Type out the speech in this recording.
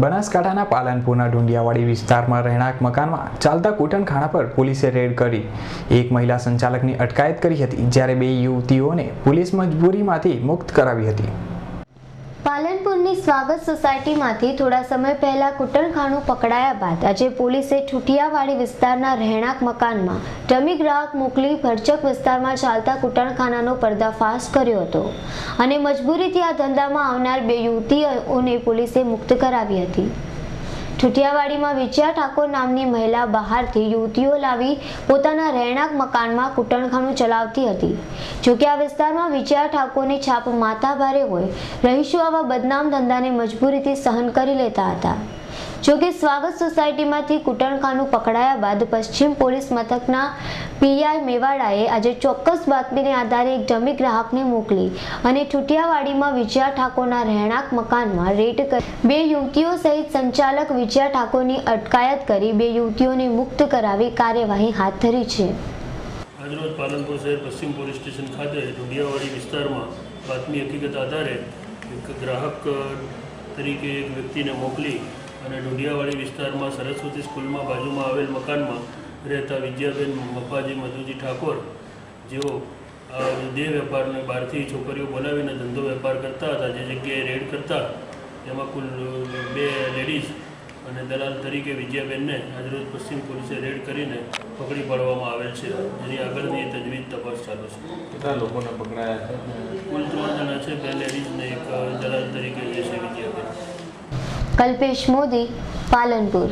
બનાસકાંઠાના પાલનપુરના ઢુંડિયાવાડી વિસ્તારમાં રહેણાંક મકાનમાં ચાલતા કૂટણખાણા પર પોલીસે રેડ કરી. એક મહિલા સંચાલકની અટકાયત કરી હતી, જ્યારે બે યુવતીઓને પોલીસ મજબૂરીમાંથી મુક્ત કરાવી હતી. પાલનપુરની સ્વાગત સોસાયટીમાંથી થોડા સમય પહેલા કુટણખાનું પકડાયા બાદ આજે પોલીસે ઠુઠિયાવાડી વિસ્તારના રહેણાંક મકાનમાં ડમી ગ્રાહક મોકલી ભરચક વિસ્તારમાં ચાલતા કુટણખાનાનો પર્દાફાશ કર્યો હતો. અને મજબૂરીથી આ ધંધામાં આવનાર બે યુવતીઓને પોલીસે મુક્ત કરાવી હતી. ઠુઠિયાવાડીમાં વિજયા ઠાકોર નામની મહિલા બહારથી યુવતીઓ લાવી પોતાના રહેણાંક મકાનમાં કુટણખાનું ચલાવતી હતી. જોકે આ વિસ્તારમાં વિજયા ઠાકોરની છાપ માથાભારે હોય, રહીશો આવા બદનામ ધંધાને મજબૂરીથી સહન કરી લેતા હતા. જોકે સ્વાગત સોસાયટીમાંથી કુટણખાનું પકડાયા બાદ પશ્ચિમ પોલીસ મથકના પીઆઈ મેવાડાએ આજે ચોક્કસ બાતમીને આધારે એક જમી ગ્રાહકને મોકલી અને ઠુટિયાવાડીમાં વિજયા ઠાકોરના રહેણાંક મકાનમાં રેડ કરી બે યુવતીઓ સહિત સંચાલક વિજયા ઠાકોરની અટકાયત કરી બે યુવતીઓને મુક્ત કરાવી કાર્યવાહી હાથ ધરી છે. આજરોજ પાલનપુર શહેર પશ્ચિમ પોલીસ સ્ટેશન ખાતે ઢુંડિયાવાડી વિસ્તારમાં બાતમી હકીકત આધારે એક ગ્રાહક તરીકે એક વ્યક્તિને મોકલી અને ઢુંડિયાવાડી વિસ્તારમાં સરસ્વતી સ્કૂલમાં બાજુમાં આવેલ મકાનમાં રહેતા વિદ્યાબેન મફાજી મધુજી ઠાકોર જેઓ દેહ વેપારને બહારથી છોકરીઓ બોલાવીને ધંધો વેપાર કરતા હતા જે જગ્યાએ રેડ કરતા તેમાં કુલ બે લેડીઝ અને દલાલ તરીકે વિજયાબેનને આજરોજ પશ્ચિમ પોલીસે રેડ કરીને પકડી પાડવામાં આવેલ છે. જેની આગળની તજવીજ તપાસ ચાલુ છે. કેટલા લોકોને પકડાયા છે? કુલ ત્રણ જણા છે બે લેડીઝ ને એક દલાલ તરીકે જે છે કલ્પેશ મોદી પાલનપુર